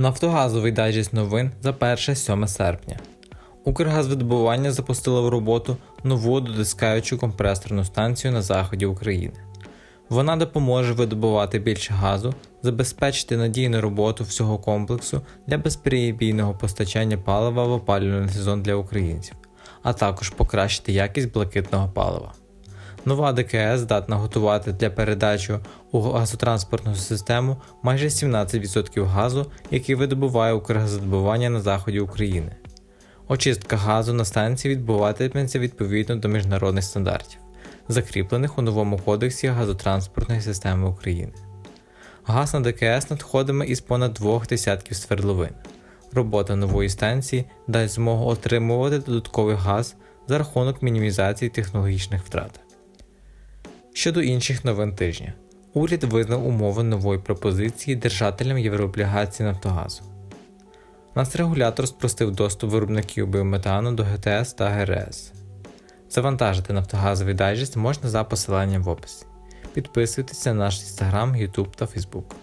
Нафтогазовий дайджест новин за 1-7 серпня. Укргазвидобування запустило в роботу нову додискаючу компресорну станцію на заході України. Вона допоможе видобувати більше газу, забезпечити надійну роботу всього комплексу для безперебійного постачання палива в опалювальний сезон для українців, а також покращити якість блакитного палива. Нова ДКС здатна готувати для передачі у газотранспортну систему майже 17% газу, який видобуває Укргазвидобування на заході України. Очистка газу на станції відбуватиметься відповідно до міжнародних стандартів, закріплених у новому кодексі газотранспортної системи України. Газ на ДКС надходиме із понад двох десятків свердловин. Робота нової станції дасть змогу отримувати додатковий газ за рахунок мінімізації технологічних втрат. Щодо інших новин тижня, уряд визнав умови нової пропозиції держателям єврооблігацій Нафтогазу. Нацрегулятор спростив доступ виробників біометану до ГТС та ГРС. Завантажити нафтогазовий дайджест можна за посиланням в описі. Підписуйтесь на наш інстаграм, Ютуб та Фейсбук.